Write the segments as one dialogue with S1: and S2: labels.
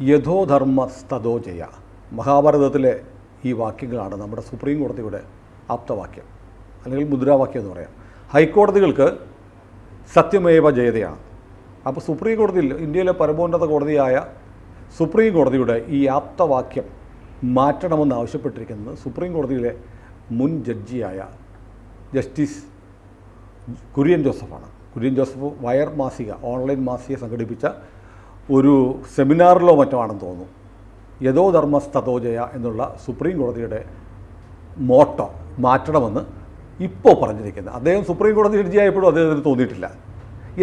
S1: യഥോധർമ്മ സ്തതോ ജയ. മഹാഭാരതത്തിലെ ഈ വാക്യങ്ങളാണ് നമ്മുടെ സുപ്രീം കോടതിയുടെ ആപ്തവാക്യം അല്ലെങ്കിൽ മുദ്രാവാക്യം എന്ന് പറയാം. ഹൈക്കോടതികൾക്ക് സത്യമേവ ജയതയാണ്. അപ്പോൾ സുപ്രീം കോടതിയിൽ ഇന്ത്യയിലെ പരമോന്നത കോടതിയായ സുപ്രീം കോടതിയുടെ ഈ ആപ്തവാക്യം മാറ്റണമെന്ന് ആവശ്യപ്പെട്ടിരിക്കുന്നത് സുപ്രീം കോടതിയിലെ മുൻ ജഡ്ജിയായ ജസ്റ്റിസ് കുര്യൻ ജോസഫാണ്. കുര്യൻ ജോസഫ് വയർ മാസിക ഓൺലൈൻ മാസിക സംഘടിപ്പിച്ച ഒരു സെമിനാറിലോ മറ്റോ ആണെന്ന് തോന്നുന്നു. യഥോ ധർമ്മ സ്തതോജയ എന്നുള്ള സുപ്രീം കോടതിയുടെ മോട്ടോ മാറ്റണമെന്ന് ഇപ്പോൾ പറഞ്ഞിരിക്കുന്നത് അദ്ദേഹം സുപ്രീം കോടതി ജഡ്ജിയായപ്പോഴും അദ്ദേഹത്തിന് തോന്നിയിട്ടില്ല.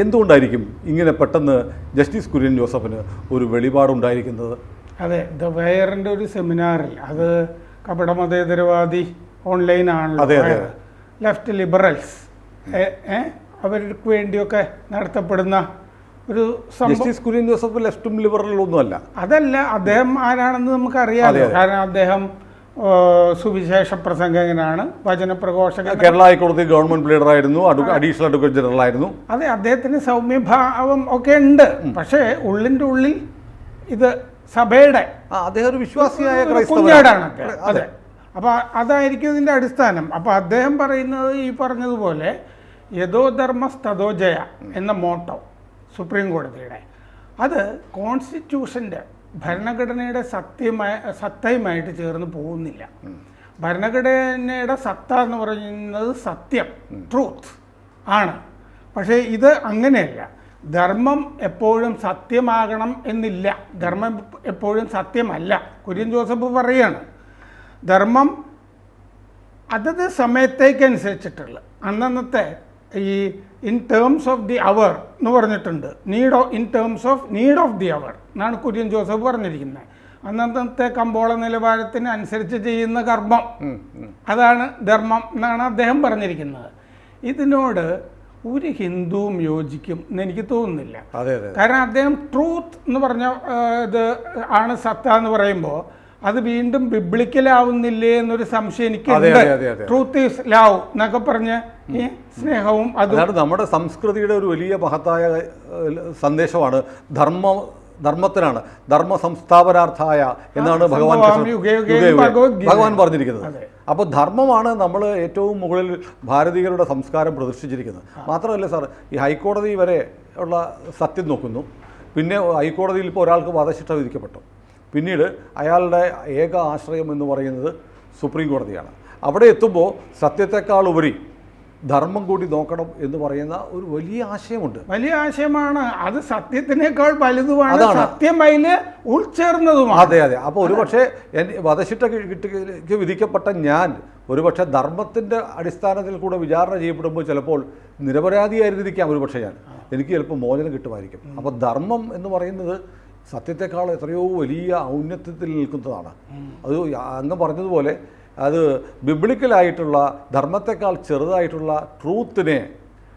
S1: എന്തുകൊണ്ടായിരിക്കും ഇങ്ങനെ പെട്ടെന്ന് ജസ്റ്റിസ് കുര്യൻ ജോസഫിന് ഒരു വെളിപാടുണ്ടായിരിക്കുന്നത്?
S2: അതെ ദ വയറിന്റെ ഒരു സെമിനാറിൽ അത് കപട മതേതരവാദി ഓൺലൈനാണ്
S1: അതെ, അതെ.
S2: Left liberals? അവർക്ക് വേണ്ടിയൊക്കെ നടത്തപ്പെടുന്ന ഒരു
S1: ജസ്റ്റിസ് കുര്യൻ ജോസഫ് ലെഫ്റ്റും ലിബറലും ഒന്നുമല്ല
S2: അതല്ല അദ്ദേഹം ആരാണെന്ന് നമുക്കറിയാമല്ലോ
S1: അതെ, അതെ.
S2: കാരണം അദ്ദേഹം സുവിശേഷ പ്രസംഗകനാണ് വചനപ്രഘോഷകൻ.
S1: കേരള ഹൈക്കോടതി ഗവൺമെന്റ് ലീഡർ ആയിരുന്നു അഡീഷണൽ അഡ്വക്കേറ്റ് ജനറൽ ആയിരുന്നു
S2: അതെ അദ്ദേഹത്തിന് സൗമ്യഭാവം ഒക്കെ ഉണ്ട്. പക്ഷേ ഉള്ളിന്റെ ഉള്ളിൽ ഇത് സഭയുടെ
S1: അദ്ദേഹം ഒരു വിശ്വാസിയായ ക്രൈസ്തവനാണ്.
S2: കുഞ്ഞാടാണ്
S1: അതെ
S2: അപ്പോൾ അപ്പൊ അതായിരിക്കും ഇതിന്റെ അടിസ്ഥാനം. അപ്പൊ അദ്ദേഹം പറയുന്നത് ഈ പറഞ്ഞതുപോലെ യഥോധർമ്മ ജയ എന്ന മോട്ടോ. സുപ്രീം കോടതിയുടെ. അത് കോൺസ്റ്റിറ്റ്യൂഷന്റെ ഭരണഘടനയുടെ സത്യമായ സത്തയുമായിട്ട് ചേർന്ന് പോകുന്നില്ല. ഭരണഘടനയുടെ സത്ത എന്ന് പറയുന്നത് സത്യം ട്രൂത്ത് ആണ്. പക്ഷേ ഇത് അങ്ങനെയല്ല. ധർമ്മം എപ്പോഴും സത്യമാകണം എന്നില്ല. ധർമ്മം എപ്പോഴും സത്യമല്ല. കുര്യൻ ജോസഫ് പറയാണ് ധർമ്മം അതത് സമയത്തേക്കനുസരിച്ചിട്ടുള്ള അന്നന്നത്തെ ഈ in terms of the hour എന്ന് പറഞ്ഞിട്ടുണ്ട്. Need of in terms of need of the hour എന്നാണ് കുര്യൻ ജോസഫ് പറഞ്ഞിരിക്കുന്നത്. അന്നത്തെ കമ്പോള നിലവാരത്തിന് അനുസരിച്ച് ചെയ്യുന്ന കർമ്മം. അതാണ് ധർമ്മം എന്നാണ് അദ്ദേഹം പറഞ്ഞിരിക്കുന്നത്. ഇതിനോട് ഒരു ഹിന്ദുവും യോജിക്കും എന്ന് എനിക്ക് തോന്നുന്നില്ല കാരണം അദ്ദേഹം ട്രൂത്ത് എന്ന് പറഞ്ഞ ഇത് ആണ് സത്ത എന്ന് പറയുമ്പോൾ അത് വീണ്ടും ബിബ്ലിക്കലാവുന്നില്ലേ എന്നൊരു സംശയം
S1: അതെ.
S2: ട്രൂത്ത് ഈസ് ലവ് എന്നൊക്കെ പറഞ്ഞ് ഈ സ്നേഹവും അതും
S1: അതാണ് നമ്മുടെ സംസ്കൃതിയുടെ ഒരു വലിയ മഹത്തായ സന്ദേശമാണ്. ധർമ്മ ധർമ്മത്തിനാണ്. ധർമ്മ സംസ്ഥാപനാർത്ഥായ എന്നാണ് ഭഗവാൻ. ഭഗവാൻ പറഞ്ഞിരിക്കുന്നത്. അപ്പോൾ ധർമ്മമാണ് നമ്മൾ ഏറ്റവും മുകളിൽ ഭാരതീയരുടെ സംസ്കാരം പ്രതിഷ്ഠിച്ചിരിക്കുന്നത് മാത്രമല്ല സാർ ഈ ഹൈക്കോടതി വരെ ഉള്ള സത്യം നോക്കുന്നു. പിന്നെ ഹൈക്കോടതിയിൽ ഇപ്പോൾ ഒരാൾക്ക് വധശിക്ഷ വിധിക്കപ്പെട്ടു. പിന്നീട് അയാളുടെ ഏക ആശ്രയം എന്ന് പറയുന്നത് സുപ്രീം കോടതിയാണ്. അവിടെ എത്തുമ്പോൾ സത്യത്തെക്കാൾ ഉപരി ധർമ്മം കൂടി നോക്കണം എന്ന് പറയുന്ന ഒരു വലിയ ആശയമുണ്ട്.
S2: വലിയ ആശയമാണ്. അത് സത്യത്തിനേക്കാൾ വലുതുമാണ്. സത്യം അതിൽ ഉൾച്ചേർന്നതുമാണ്.
S1: അതെ അതെ. അപ്പോൾ ഒരുപക്ഷെ വധശിട്ട വധശിക്ഷ കിട്ടി വിധിക്കപ്പെട്ട ഞാൻ ഒരുപക്ഷെ ധർമ്മത്തിന്റെ അടിസ്ഥാനത്തിൽ കൂടെ വിചാരണ ചെയ്യപ്പെടുമ്പോൾ ചിലപ്പോൾ നിരപരാധിയായിരുന്നിരിക്കാം ഒരുപക്ഷെ ഞാൻ. എനിക്ക് ചിലപ്പോൾ മോചനം കിട്ടുമായിരിക്കും. അപ്പോൾ ധർമ്മം എന്ന് പറയുന്നത് സത്യത്തെക്കാൾ എത്രയോ വലിയ ഔന്നത്യത്തിൽ നിൽക്കുന്നതാണ്. അത് അങ്ങ് പറഞ്ഞതുപോലെ അത് ബിബ്ലിക്കലായിട്ടുള്ള ധർമ്മത്തെക്കാൾ ചെറുതായിട്ടുള്ള ട്രൂത്തിനെ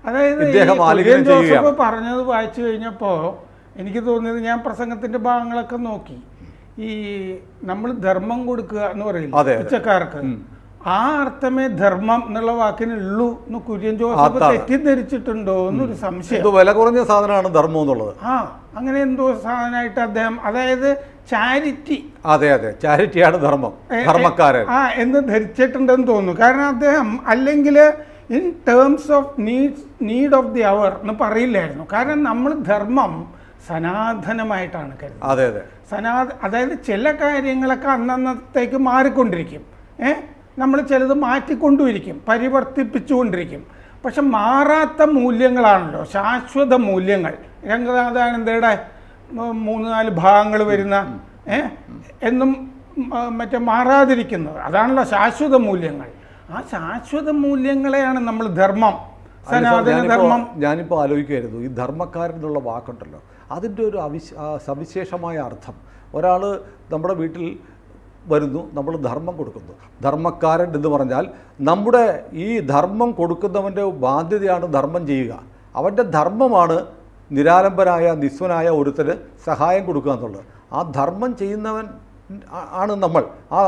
S2: അതായത്
S1: ഇദ്ദേഹം ആലിംഗനം
S2: പറഞ്ഞത് വായിച്ചു കഴിഞ്ഞപ്പോൾ എനിക്ക് തോന്നിയത് ഞാൻ പ്രസംഗത്തിന്റെ ഭാഗങ്ങളൊക്കെ നോക്കി. ഈ നമ്മൾ ധർമ്മം കൊടുക്കുക എന്ന്
S1: പറയുന്നത്.
S2: പിച്ചക്കാർക്ക്? ആ അർത്ഥമേ ധർമ്മം എന്നുള്ള വാക്കിനുള്ളൂ എന്ന് കുര്യൻ ജോസഫ് തെറ്റിദ്ധരിച്ചിട്ടുണ്ടോ എന്നൊരു സംശയം.
S1: വില കുറഞ്ഞ സാധനമാണ് ധർമ്മം എന്നുള്ളത്.
S2: ആ. അങ്ങനെ എന്തോ സാധനമായിട്ട് അദ്ദേഹം അതായത് ചാരിറ്റി.
S1: അതെ അതെ. ചാരിറ്റിയാണ് ധർമ്മം. ധർമ്മക്കാരൻ.
S2: ആ എന്ന് ധരിച്ചിട്ടുണ്ടെന്ന് തോന്നുന്നു. കാരണം അദ്ദേഹം അല്ലെങ്കിൽ in terms of needs need of the hour എന്ന് പറയില്ലായിരുന്നു. കാരണം നമ്മൾ ധർമ്മം സനാതനമായിട്ടാണ് കരുതുന്നത്.
S1: അതെ അതെ.
S2: സനാ അതായത് ചില കാര്യങ്ങളൊക്കെ അന്നന്നത്തേക്ക് മാറിക്കൊണ്ടിരിക്കും. ഏഹ് നമ്മൾ ചിലത് മാറ്റിക്കൊണ്ടിരിക്കും പരിവർത്തിപ്പിച്ചുകൊണ്ടിരിക്കും. പക്ഷെ മാറാത്ത മൂല്യങ്ങളാണല്ലോ ശാശ്വത മൂല്യങ്ങൾ. രംഗനാഥാനന്ദയുടെ മൂന്ന് നാല് ഭാഗങ്ങൾ വരുന്ന ഏ? എന്നും മറ്റേ മാറാതിരിക്കുന്നത്. അതാണല്ലോ ശാശ്വത മൂല്യങ്ങൾ. ആ ശാശ്വത മൂല്യങ്ങളെയാണ് നമ്മൾ ധർമ്മം സനാതന ധർമ്മം.
S1: ഞാനിപ്പോൾ ആലോചിക്കുമായിരുന്നു ഈ ധർമ്മക്കാരൻ എന്നുള്ള വാക്കുണ്ടല്ലോ. അതിന്റെ ഒരു അവിശ സവിശേഷമായ അർത്ഥം. ഒരാൾ നമ്മുടെ വീട്ടിൽ വരുന്നു നമ്മൾ ധർമ്മം കൊടുക്കുന്നു. ധർമ്മക്കാരൻ എന്ന് പറഞ്ഞാൽ നമ്മുടെ ഈ ധർമ്മം കൊടുക്കുന്നവന്റെ ബാധ്യതയാണ് ധർമ്മം ചെയ്യുക. അവന്റെ ധർമ്മമാണ് നിരാലംബനായ നിസ്വനായ ഒരുത്തന് സഹായം കൊടുക്കുക എന്നുള്ളത്. ആ ധർമ്മം ചെയ്യുന്നവൻ ആണ് നമ്മൾ. ആ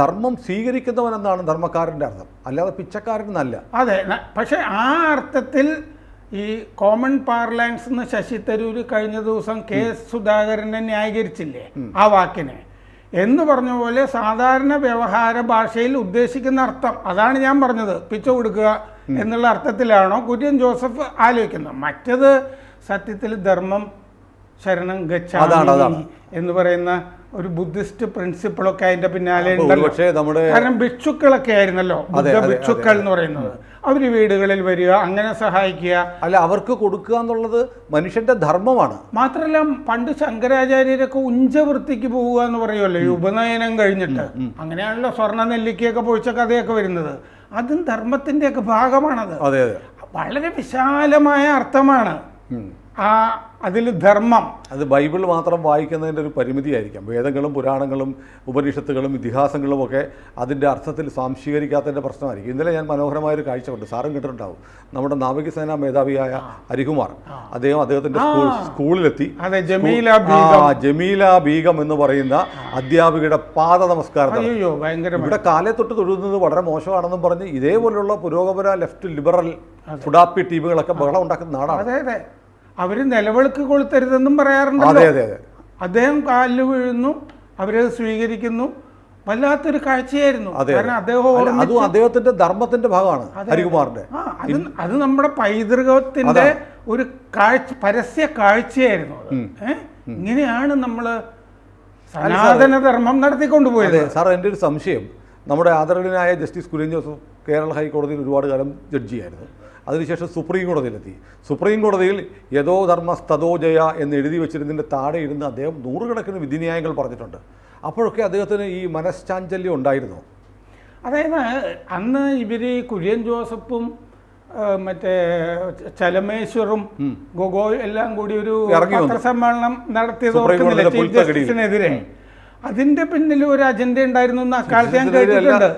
S1: ധർമ്മം സ്വീകരിക്കുന്നവൻ എന്നാണ് ധർമ്മക്കാരന്റെ അർത്ഥം. അല്ലാതെ പിച്ചക്കാരൻ എന്നല്ല
S2: അതെ പക്ഷേ ആ അർത്ഥത്തിൽ ഈ കോമൺ പാർലൻസ് എന്ന് ശശി തരൂർ കഴിഞ്ഞ ദിവസം കെ എസ് സുധാകരനെ ന്യായീകരിച്ചില്ലേ? ആ വാക്കിനെ. എന്ന് പറഞ്ഞ പോലെ സാധാരണ വ്യവഹാര ഭാഷയിൽ ഉദ്ദേശിക്കുന്ന അർത്ഥം. അതാണ് ഞാൻ പറഞ്ഞത്. പിച്ച കൊടുക്കുക എന്നുള്ള അർത്ഥത്തിലാണോ കുര്യൻ ജോസഫ് ആലോചിക്കുന്നത്. മറ്റത് സത്യത്തിൽ ധർമ്മം ശരണം
S1: ഗച്ഛ.
S2: എന്ന് പറയുന്ന ഒരു ബുദ്ധിസ്റ്റ് പ്രിൻസിപ്പിളൊക്കെ അതിന്റെ പിന്നാലെ
S1: നമ്മുടെ
S2: കാരണം ഭിക്ഷുക്കളൊക്കെ ആയിരുന്നല്ലോ ബുദ്ധ ഭിക്ഷുക്കൾ എന്ന് പറയുന്നത്. അവർ വീടുകളിൽ വരിക അങ്ങനെ സഹായിക്കുക.
S1: അല്ല അവർക്ക് കൊടുക്കുക എന്നുള്ളത് മനുഷ്യന്റെ ധർമ്മമാണ്.
S2: മാത്രല്ല പണ്ട് ശങ്കരാചാര്യരൊക്കെ ഉഞ്ചവൃത്തിക്ക് പോവുക എന്ന് പറയുമല്ലോ ഈ ഉപനയനം കഴിഞ്ഞിട്ട്. അങ്ങനെയാണല്ലോ സ്വർണ നെല്ലിക്കയൊക്കെ പൊഴിച്ച കഥയൊക്കെ വരുന്നത്. അതും ധർമ്മത്തിന്റെയൊക്കെ ഭാഗമാണത്. വളരെ വിശാലമായ അർത്ഥമാണ്. ആ അതിൽ ധർമ്മം.
S1: അത് ബൈബിൾ മാത്രം വായിക്കുന്നതിന്റെ ഒരു പരിമിതിയായിരിക്കാം. വേദങ്ങളും പുരാണങ്ങളും ഉപനിഷത്തുകളും ഇതിഹാസങ്ങളും ഒക്കെ അതിന്റെ അർത്ഥത്തിൽ സ്വാംശീകരിക്കാത്തതിന്റെ പ്രശ്നമായിരിക്കും. ഇന്നലെ ഞാൻ മനോഹരമായൊരു കാഴ്ച കണ്ടു. സാറും കേട്ടിട്ടുണ്ടാവും. നമ്മുടെ നാവികസേനാ മേധാവിയായ ഹരികുമാർ അദ്ദേഹം അദ്ദേഹത്തിന്റെ സ്കൂൾ സ്കൂളിലെത്തി.
S2: ജമീല ബീഗം.
S1: എന്ന് പറയുന്ന അധ്യാപികയുടെ പാദ നമസ്കാരം ഇവിടെ കാലേ തൊട്ട് തൊഴുന്നത് വളരെ മോശമാണെന്നും പറഞ്ഞ് ഇതേപോലുള്ള പുരോഗമന ലെഫ്റ്റ് ലിബറൽ ഫുഡാപ്പി ടീമുകളൊക്കെ ബഹളം ഉണ്ടാക്കുന്ന നാടാണ്.
S2: അവർ നിലവിളക്ക് കൊളുത്തരുതെന്നും
S1: പറയാറുണ്ട്
S2: പറയാറുണ്ടല്ലോ അദ്ദേഹം കാലിൽ വീഴുന്നു അവരത് സ്വീകരിക്കുന്നു. വല്ലാത്തൊരു കാഴ്ചയായിരുന്നു. കാരണം അദ്ദേഹം
S1: അതും അദ്ദേഹത്തിന്റെ ധർമ്മത്തിന്റെ ഭാഗമാണ് ഹരികുമാറിന്റെ.
S2: അത് അത് നമ്മുടെ പൈതൃകത്തിന്റെ ഒരു കാഴ്ച പരസ്യ കാഴ്ചയായിരുന്നു ഇങ്ങനെയാണ് നമ്മൾ സനാതന ധർമ്മം നടത്തിക്കൊണ്ടുപോയത്
S1: സാർ എന്റെ ഒരു സംശയം. നമ്മുടെ ആദരണീയനായ ജസ്റ്റിസ് കുര്യൻ ജോസഫ് കേരള ഹൈക്കോടതിയിൽ ഒരുപാട് കാലം ജഡ്ജിയായിരുന്നു അതിനുശേഷം സുപ്രീം കോടതിയിലെത്തി. സുപ്രീം കോടതിയിൽ യഥോ ധർമ്മ സ്ഥതോ ജയ എന്ന് എഴുതി വെച്ചിരുന്നതിന്റെ താഴെ ഇരുന്ന് അദ്ദേഹം നൂറുകണക്കിന് വിധിന്യായങ്ങൾ പറഞ്ഞിട്ടുണ്ട്. അപ്പോഴൊക്കെ അദ്ദേഹത്തിന് ഈ മനഃശാഞ്ചല്യം ഉണ്ടായിരുന്നു.
S2: അതായത് അന്ന് ഇവർ കുര്യൻ ജോസഫും മറ്റേ ചലമേശ്വറും ഗൊഗോയും എല്ലാം കൂടി ഒരു. പത്രസമ്മേളനം നടത്തിയത് ഓർക്കുന്നില്ല ചീഫ് ജസ്റ്റിസിനെതിരെ. അതിന്റെ പിന്നിൽ ഒരു അജണ്ട ഉണ്ടായിരുന്നു എന്ന് അക്കാലത്ത് ഞാൻ കേട്ടിട്ടുണ്ട്.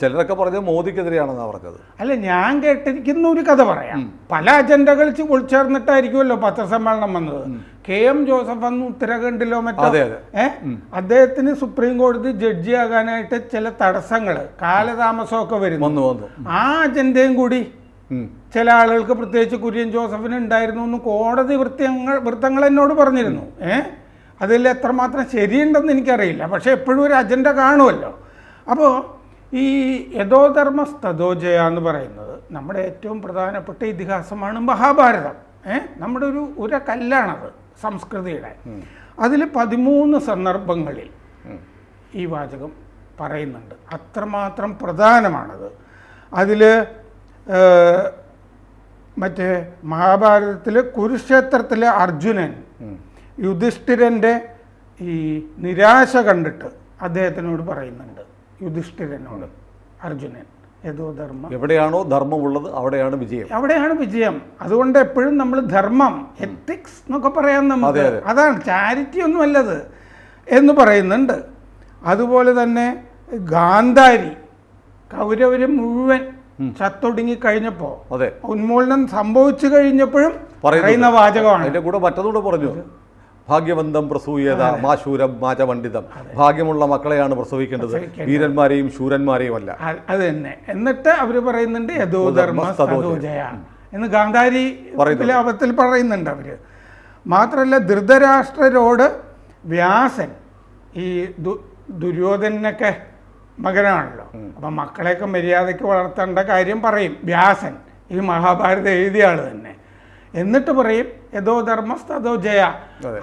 S1: ചിലരൊക്കെ പറഞ്ഞത് മോദിക്കെതിരെയാണെന്ന് പറഞ്ഞത്.
S2: അല്ല ഞാൻ കേട്ടിരിക്കുന്ന ഒരു കഥ പറയാം. പല അജണ്ടകൾ ഒളിച്ചേർന്നിട്ടായിരിക്കുമല്ലോ ഉൾച്ചേർന്നിട്ടായിരിക്കുമല്ലോ പത്രസമ്മേളനം വന്നത്. കെ എം ജോസഫ് അന്ന് ഉത്തരാഖണ്ഡിലോ മറ്റോ?
S1: അതെ.
S2: അദ്ദേഹത്തിന് സുപ്രീം കോടതി ജഡ്ജി ആകാനായിട്ട് ചില തടസ്സങ്ങൾ കാലതാമസമൊക്കെ വരുന്നു. ആ അജണ്ടയും കൂടി ചില ആളുകൾക്ക് പ്രത്യേകിച്ച് കുര്യൻ ജോസഫിന് ഉണ്ടായിരുന്നു എന്ന് കോടതി വൃത്തങ്ങൾ വൃത്തങ്ങൾ എന്നോട് പറഞ്ഞിരുന്നു. ഏ? അതിൽ എത്രമാത്രം ശരിയുണ്ടെന്ന് എനിക്കറിയില്ല. പക്ഷേ എപ്പോഴും ഒരു അജണ്ട കാണുമല്ലോ. അപ്പോൾ ഈ യഥോധർമ്മ സ്തതോജയ എന്ന് പറയുന്നത് നമ്മുടെ ഏറ്റവും പ്രധാനപ്പെട്ട ഇതിഹാസമാണ് മഹാഭാരതം. ഏ? നമ്മുടെ ഒരു ഉര കല്ലാണത് സംസ്കൃതിയുടെ അതിൽ പതിമൂന്ന് സന്ദർഭങ്ങളിൽ ഈ വാചകം പറയുന്നുണ്ട്. അത്രമാത്രം പ്രധാനമാണത്. അതിൽ മറ്റേ മഹാഭാരതത്തിൽ കുരുക്ഷേത്രത്തിലെ അർജുനൻ യുധിഷ്ഠിരന്റെ ഈ നിരാശ കണ്ടിട്ട് അദ്ദേഹത്തിനോട് പറയുന്നുണ്ട്. യുധിഷ്ഠിരനോട് അർജുനൻ ഏതോ ധർമ്മം.
S1: എവിടെയാണോ ധർമ്മമുള്ളത് അവിടെയാണ് വിജയം.
S2: അവിടെയാണ് വിജയം. അതുകൊണ്ട് എപ്പോഴും നമ്മൾ ധർമ്മം എത്തിക്സ് എന്നൊക്കെ പറയാൻ നമുക്ക്
S1: അതെ, അതെ.
S2: അതാണ് ചാരിറ്റി ഒന്നും അല്ലത് എന്ന് പറയുന്നുണ്ട്. അതുപോലെ തന്നെ ഗാന്ധാരി കൗരവര് മുഴുവൻ ചത്തൊടുങ്ങി കഴിഞ്ഞപ്പോൾ ഉന്മൂലനം സംഭവിച്ചു കഴിഞ്ഞപ്പോഴും പറയുന്ന വാചകമാണ്.
S1: അതിന്റെ കൂടെ മറ്റതുകൂടെ പറഞ്ഞു? ഭാഗ്യവന്തം പ്രസൂയത മാശൂരം മാചപണ്ഡിതം. ഭാഗ്യമുള്ള മക്കളെയാണ് പ്രസവിക്കേണ്ടത്. വീരന്മാരെയും ശൂരന്മാരെയും അല്ല
S2: അത് തന്നെ. എന്നിട്ട് അവർ പറയുന്നുണ്ട് യഥോധർമ്മ എന്ന്. ഗാന്ധാരി. ലാഭത്തിൽ പറയുന്നുണ്ട് അവർ. മാത്രമല്ല ധൃതരാഷ്ട്രരോട് വ്യാസൻ ഈ ദു- ദുര്യോധനൊക്കെ മകനാണല്ലോ. അപ്പൊ മക്കളെയൊക്കെ മര്യാദയ്ക്ക് വളർത്തേണ്ട കാര്യം പറയും വ്യാസൻ. ഈ മഹാഭാരതം എഴുതിയ ആൾ തന്നെ. എന്നിട്ട് പറയും യഥോ ധർമ്മ തഥോ ജയ.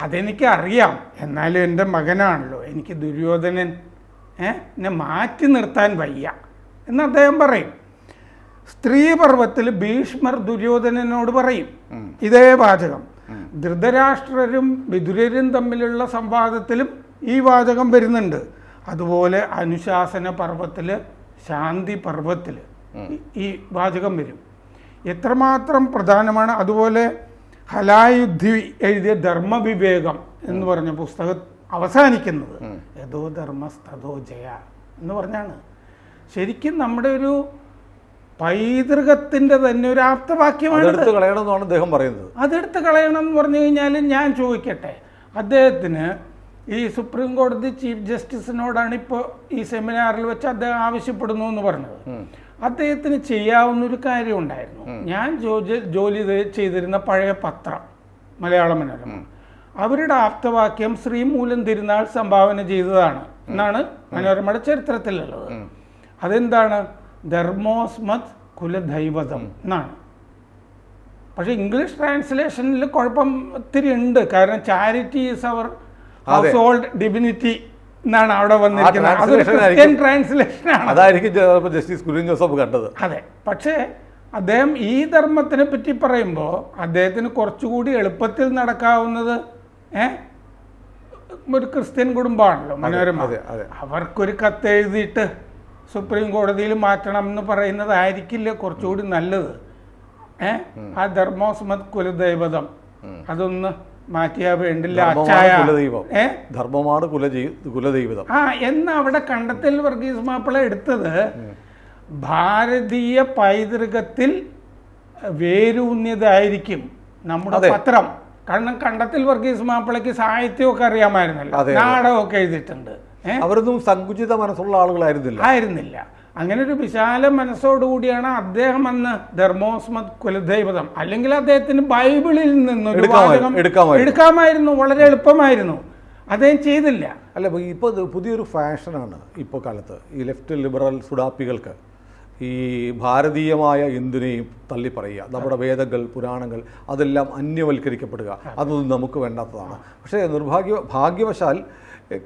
S2: അതെനിക്ക് അറിയാം എന്നാലും എന്റെ മകനാണല്ലോ. എനിക്ക് ദുര്യോധനൻ എന്നെ മാറ്റി നിർത്താൻ വയ്യ. എന്ന് അദ്ദേഹം പറയും. സ്ത്രീ പർവത്തിൽ ഭീഷ്മർ ദുര്യോധനനോട് പറയും. ഇതേ വാചകം. ധൃതരാഷ്ട്രരും വിതുരരും തമ്മിലുള്ള സംവാദത്തിലും ഈ വാചകം വരുന്നുണ്ട്. അതുപോലെ അനുശാസന പർവത്തിൽ ശാന്തി പർവത്തിൽ ഈ വാചകം വരും. എത്രമാത്രം പ്രധാനമാണ്. അതുപോലെ ഹലായുദ്ധി എഴുതിയ ധർമ്മവിവേകം എന്ന് പറഞ്ഞ പുസ്തകം അവസാനിക്കുന്നത്. യഥോ ധർമ്മസ്ഥതോ ജയ എന്ന് പറഞ്ഞാണ്. ശരിക്കും നമ്മുടെ ഒരു പൈതൃകത്തിന്റെ തന്നെ ഒരു ആപ്തവാക്യമാണ്
S1: അതെടുത്ത് കളയണമെന്നാണ് അദ്ദേഹം പറയുന്നത്.
S2: അതെടുത്ത് കളയണം എന്ന് പറഞ്ഞു കഴിഞ്ഞാൽ ഞാൻ ചോദിക്കട്ടെ അദ്ദേഹത്തിന് ഈ സുപ്രീം കോടതി ചീഫ് ജസ്റ്റിസിനോടാണ് ഇപ്പോൾ ഈ സെമിനാറിൽ വെച്ച് അദ്ദേഹം ആവശ്യപ്പെടുന്നു എന്ന് പറഞ്ഞത്. അദ്ദേഹത്തിന് ചെയ്യാവുന്ന ഒരു കാര്യം ഉണ്ടായിരുന്നു. ഞാൻ ജോലി ചെയ്തിരുന്ന പഴയ പത്രം മലയാള മനോരമ. അവരുടെ ആപ്തവാക്യം ശ്രീമൂലം തിരുനാൾ സംഭാവന ചെയ്തതാണ് എന്നാണ് മനോരമയുടെ ചരിത്രത്തിലുള്ളത്. അതെന്താണ്? ധർമ്മോസ്മത് കുലദൈവതം എന്നാണ്. പക്ഷെ ഇംഗ്ലീഷ് ട്രാൻസ്ലേഷനിൽ കുഴപ്പം ഒത്തിരി ഉണ്ട്. കാരണം charity is our household divinity എന്നാണ് അവിടെ വന്നിരിക്കുന്നത്. അതൊരു ക്രിസ്ത്യൻ ട്രാൻസ്ലേഷൻ ആണ്.
S1: അതായിരിക്കും ജസ്റ്റിസ് കുര്യൻ ജോസഫ് കണ്ടത്.
S2: അതെ. പക്ഷേ അദ്ദേഹം ഈ ധർമ്മത്തിനെ പറ്റി പറയുമ്പോൾ അദ്ദേഹത്തിന് കുറച്ചുകൂടി എളുപ്പത്തിൽ നടക്കാവുന്നത് ഏ? ഒരു ക്രിസ്ത്യൻ കുടുംബമാണല്ലോ മനോരമ. അവർക്കൊരു കത്ത് എഴുതിയിട്ട് സുപ്രീം കോടതിയിൽ മാറ്റണം എന്ന് പറയുന്നതായിരിക്കില്ല കുറച്ചുകൂടി നല്ലത്? ഏ? ആ ധർമ്മോസ്മത് കുലദൈവതം. അതൊന്ന് മാറ്റിയാ വേണ്ടില്ല
S1: ധർമ്മമാണ്
S2: അച്ചായ
S1: കുലദൈവം. ധർമ്മമാണ് കുലജീ
S2: ആ എന്ന് അവിടെ കണ്ടെത്തൽ വർഗീസ് മാപ്പിള എടുത്തത് ഭാരതീയ പൈതൃകത്തിൽ വേരൂന്നിയതായിരിക്കും നമ്മുടെ പത്രം. കാരണം കണ്ടത്തിൽ വർഗീസ് മാപ്പിളയ്ക്ക് സാഹിത്യമൊക്കെ അറിയാമായിരുന്നല്ലോ. നാടകമൊക്കെ എഴുതിയിട്ടുണ്ട്.
S1: അവരൊന്നും സങ്കുചിത മനസ്സുള്ള ആളുകളായിരുന്നില്ല.
S2: ആയിരുന്നില്ല. അങ്ങനെ ഒരു വിശാല മനസ്സോടുകൂടിയാണ് അദ്ദേഹം അന്ന് ധർമ്മോസ്മത് കുലദൈവതം. അല്ലെങ്കിൽ അദ്ദേഹത്തിന് ബൈബിളിൽ നിന്ന്
S1: എടുക്കാമായിരുന്നു,
S2: വളരെ എളുപ്പമായിരുന്നു. അദ്ദേഹം ചെയ്തില്ല.
S1: അല്ല ഇപ്പോൾ പുതിയൊരു ഫാഷനാണ് ഇപ്പോൾ കാലത്ത്. ഈ ലെഫ്റ്റ് ലിബറൽ സുഡാപ്പികൾക്ക് ഈ ഭാരതീയമായ എന്തിനേയും തള്ളിപ്പറയുക. നമ്മുടെ വേദങ്ങൾ പുരാണങ്ങൾ അതെല്ലാം അന്യവൽക്കരിക്കപ്പെടുക. അതൊന്നും നമുക്ക് വേണ്ടാത്തതാണ്. പക്ഷേ നിർഭാഗ്യ ഭാഗ്യവശാൽ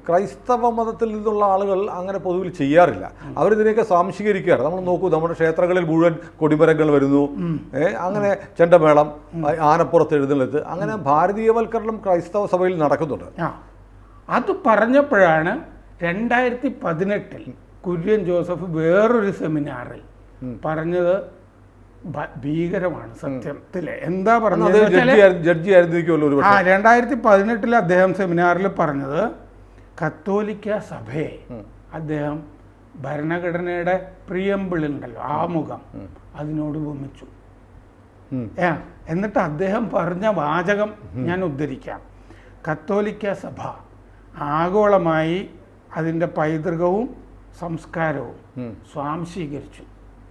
S1: ക്രൈസ്തവ മതത്തിൽ നിന്നുള്ള ആളുകൾ അങ്ങനെ പൊതുവിൽ ചെയ്യാറില്ല. അവരിതിനെയൊക്കെ സ്വാംശീകരിക്കുകയാണ്. നമ്മൾ നോക്കൂ നമ്മുടെ ക്ഷേത്രങ്ങളിൽ മുഴുവൻ കൊടിമരങ്ങൾ വരുന്നു. അങ്ങനെ ചെണ്ടമേളം ആനപ്പുറത്ത് എഴുന്നള്ളത്ത് അങ്ങനെ ഭാരതീയവൽക്കരണം ക്രൈസ്തവ സഭയിൽ നടക്കുന്നുണ്ട്.
S2: അത് പറഞ്ഞപ്പോഴാണ് രണ്ടായിരത്തി പതിനെട്ടിൽ കുര്യൻ ജോസഫ് വേറൊരു സെമിനാറിൽ പറഞ്ഞത് ഭീകരമാണ് സത്യത്തിൽ. എന്താ പറഞ്ഞത് രണ്ടായിരത്തി പതിനെട്ടിൽ അദ്ദേഹം സെമിനാറിൽ പറഞ്ഞത് കത്തോലിക്ക സഭയെ അദ്ദേഹം ഭരണഘടനയുടെ പ്രിയമ്പിൾ ഉണ്ടല്ലോ ആമുഖം. അതിനോട് ഉപമിച്ചു എന്നിട്ട് അദ്ദേഹം പറഞ്ഞ വാചകം ഞാൻ ഉദ്ധരിക്കാം. കത്തോലിക്ക സഭ ആഗോളമായി അതിന്റെ പൈതൃകവും സംസ്കാരവും സ്വാംശീകരിച്ചു.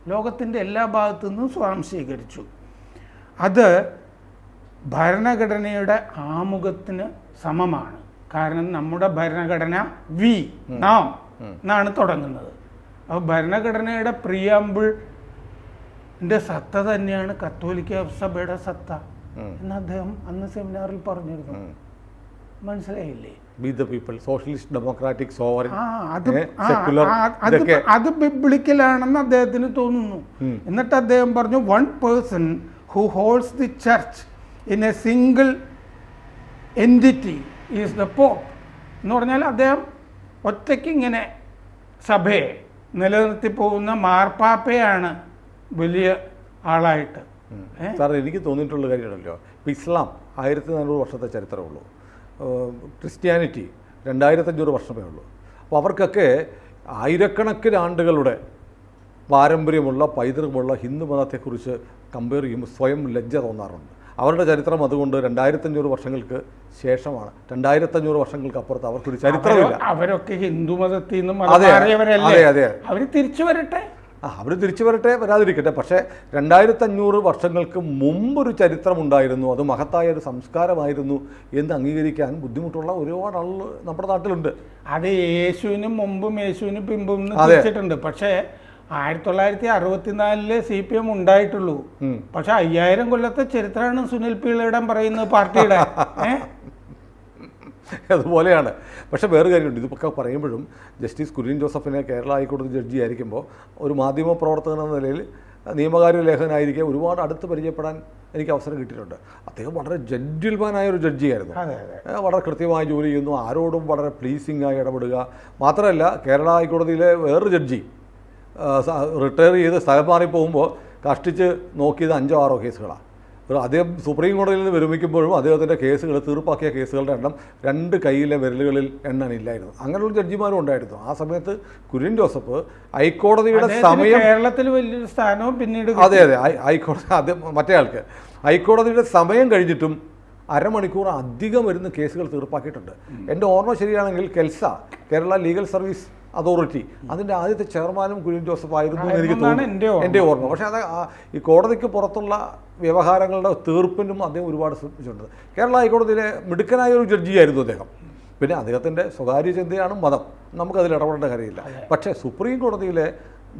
S2: ലോകത്തിന്റെ എല്ലാ ഭാഗത്തു നിന്നും സ്വാംശീകരിച്ചു. അത് ഭരണഘടനയുടെ ആമുഖത്തിന് സമമാണ്. കാരണം നമ്മുടെ ഭരണഘടന വി നാം എന്നാണ് തുടങ്ങുന്നത്. അപ്പോൾ ഭരണഘടനയുടെ പ്രിയാമ്പിൾ ന്റെ സത്ത തന്നെയാണ് കത്തോലിക്ക സഭയുടെ സത്ത എന്ന് അദ്ദേഹം അന്ന് സെമിനാറിൽ പറഞ്ഞിരുന്നു. മനസ്സിലായില്ലേ?
S1: പീപ്പിൾ സോഷ്യലിസ്റ്റ് ഡെമോക്രാറ്റിക് സോവറിൻ
S2: അത് ബിബ്ലിക്കലാണെന്ന് അദ്ദേഹത്തിന് തോന്നുന്നു. എന്നിട്ട് അദ്ദേഹം പറഞ്ഞു one person who holds the church in a single entity is the pope എന്ന് പറഞ്ഞാൽ അദ്ദേഹം ഒറ്റയ്ക്ക് ഇങ്ങനെ സഭയെ നിലനിർത്തി പോകുന്ന മാർപ്പാപ്പയാണ് വലിയ ആളായിട്ട്?
S1: സാർ എനിക്ക് തോന്നിയിട്ടുള്ള കാര്യമാണല്ലോ. ഇപ്പം ഇസ്ലാം ആയിരത്തി നാനൂറ് വർഷത്തെ ചരിത്രമുള്ളൂ. ഉള്ളൂ ക്രിസ്ത്യാനിറ്റി രണ്ടായിരത്തഞ്ഞൂറ് വർഷമേ ഉള്ളൂ. അപ്പോൾ അവർക്കൊക്കെ ആയിരക്കണക്കിന് ആണ്ടുകളുടെ പാരമ്പര്യമുള്ള പൈതൃകമുള്ള ഹിന്ദു മതത്തെക്കുറിച്ച് കമ്പയർ ചെയ്യുമ്പോൾ സ്വയം ലജ്ജ തോന്നാറുണ്ട്. അവരുടെ ചരിത്രം അതുകൊണ്ട് രണ്ടായിരത്തഞ്ഞൂറ് വർഷങ്ങൾക്ക് ശേഷമാണ്. രണ്ടായിരത്തഞ്ഞൂറ് വർഷങ്ങൾക്ക് അപ്പുറത്ത് അവർക്കൊരു ചരിത്രമില്ല.
S2: അവരോ- അവരൊക്കെ ഹിന്ദു മതത്തിൽ നിന്നും
S1: അതെ, അതെ, അതെ.
S2: അവർ തിരിച്ചു വരട്ടെ.
S1: ആ അവർ തിരിച്ചു വരട്ടെ വരാതിരിക്കട്ടെ. പക്ഷേ രണ്ടായിരത്തഞ്ഞൂറ് വർഷങ്ങൾക്ക് മുമ്പൊരു ചരിത്രമുണ്ടായിരുന്നു. അത് മഹത്തായ ഒരു സംസ്കാരമായിരുന്നു എന്ന് അംഗീകരിക്കാൻ ബുദ്ധിമുട്ടുള്ള ഒരുപാട് ആളുകൾ നമ്മുടെ നാട്ടിലുണ്ട്.
S2: അത് യേശുവിനും മുമ്പും യേശുവിന് പിമ്പും. തിരിച്ചിട്ടുണ്ട്. പക്ഷേ ആയിരത്തി തൊള്ളായിരത്തി അറുപത്തിനാലിൽ സി പി എം ഉണ്ടായിട്ടുള്ളൂ പക്ഷെ അയ്യായിരം കൊല്ലത്തെ ചരിത്രമാണ് സുനിൽ പിള്ളയുടെ പറയുന്നത് പാർട്ടിയുടെ.
S1: അതുപോലെയാണ്. പക്ഷെ വേറെ കാര്യമുണ്ട്. ഇതൊക്കെ പറയുമ്പോഴും ജസ്റ്റിസ് കുര്യൻ ജോസഫിനെ കേരള ഹൈക്കോടതി ജഡ്ജി ആയിരിക്കുമ്പോൾ ഒരു മാധ്യമ പ്രവർത്തകൻ എന്ന നിലയിൽ നിയമകാര്യ ലേഖകനായിരിക്കെ ഒരുപാട് അടുത്ത് പരിചയപ്പെടാൻ എനിക്ക് അവസരം കിട്ടിയിട്ടുണ്ട്. അദ്ദേഹം വളരെ ജഡ്ജിൽമാനായ ഒരു ജഡ്ജിയായിരുന്നു. വളരെ കൃത്യമായി ജോലി ചെയ്യുന്നു. ആരോടും വളരെ പ്ലീസിംഗ് ആയി ഇടപെടുക. മാത്രമല്ല കേരള ഹൈക്കോടതിയിലെ വേറൊരു ജഡ്ജി റിട്ടയർ ചെയ്ത് സ്ഥലം മാറി പോകുമ്പോൾ കഷ്ടിച്ച് നോക്കിയത് അഞ്ചോ ആറോ കേസുകളാണ്. അദ്ദേഹം സുപ്രീം കോടതിയിൽ നിന്ന് വിരമിക്കുമ്പോഴും അദ്ദേഹത്തിന്റെ കേസുകൾ തീർപ്പാക്കിയ കേസുകളുടെ എണ്ണം രണ്ട് കൈയിലെ വിരലുകളിൽ എണ്ണനില്ലായിരുന്നു അങ്ങനെയുള്ള ജഡ്ജിമാരും ഉണ്ടായിരുന്നു. ആ സമയത്ത് കുര്യൻ ജോസഫ് ഹൈക്കോടതിയുടെ സമയം
S2: കേരളത്തിൽ വലിയൊരു സ്ഥാനവും പിന്നീട്
S1: അതെ അതെ. ഹൈക്കോടതി അത് മറ്റേ ആൾക്ക്. ഹൈക്കോടതിയുടെ സമയം കഴിഞ്ഞിട്ടും അരമണിക്കൂർ അധികം വരുന്ന കേസുകൾ തീർപ്പാക്കിയിട്ടുണ്ട്. എന്റെ ഓർമ്മ ശരിയാണെങ്കിൽ KELSA Kerala legal service authority. അതിന്റെ ആദ്യത്തെ ചെയർമാനും കുര്യൻ ജോസഫ് ആയിരുന്നു എന്ന് എനിക്ക് തോന്നുന്നു. എന്റെ ഓർമ്മ. പക്ഷേ അത് ഈ കോടതിക്ക് പുറത്തുള്ള വ്യവഹാരങ്ങളുടെ തീർപ്പിനും അദ്ദേഹം ഒരുപാട് ശ്രമിച്ചിട്ടുണ്ട്. കേരള ഹൈക്കോടതിയിലെ മിടുക്കനായ ഒരു ജഡ്ജിയായിരുന്നു അദ്ദേഹം. പിന്നെ അദ്ദേഹത്തിന്റെ സ്വകാര്യ ചിന്തയാണ് മതം. നമുക്കതിൽ ഇടപെടേണ്ട കാര്യമില്ല. പക്ഷേ സുപ്രീം കോടതിയിലെ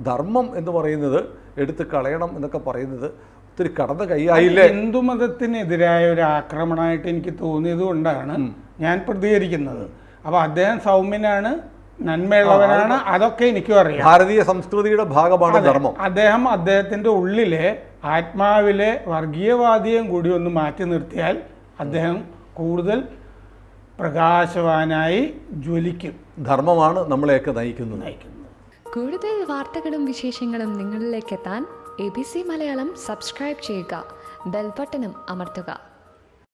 S1: ധർമ്മം എന്ന് പറയുന്നത് എടുത്ത് കളയണം എന്നൊക്കെ പറയുന്നത് ഒത്തിരി കടന്ന കൈയായില്ലേ?
S2: ഹിന്ദുമതത്തിനെതിരായ ഒരു ആക്രമണമായിട്ട് എനിക്ക് തോന്നിയത് കൊണ്ടാണ് ഞാൻ പ്രതികരിക്കുന്നത്. അപ്പോൾ അദ്ദേഹം സൗമ്യനാണ് നന്മയുള്ളവനാണ് അതൊക്കെ എനിക്കും അറിയാം.
S1: ഭാരതീയ സംസ്കൃതിയുടെ ഭാഗമാണ് ധർമ്മം.
S2: അദ്ദേഹം അദ്ദേഹത്തിന്റെ ഉള്ളിലെ ആത്മാവിലെ വർഗീയവാദിയും കൂടി ഒന്ന് മാറ്റി നിർത്തിയാൽ അദ്ദേഹം കൂടുതൽ പ്രകാശവാനായി ജ്വലിക്കും.
S1: ധർമ്മമാണ് നമ്മളെയൊക്കെ നയിക്കുന്നത്.
S2: നയിക്കുന്നത്.
S3: കൂടുതൽ വാർത്തകളും വിശേഷങ്ങളും നിങ്ങളിലേക്ക് എത്താൻ A B C Malayalam subscribe ചെയ്യുക. ബെൽബട്ടനും അമർത്തുക.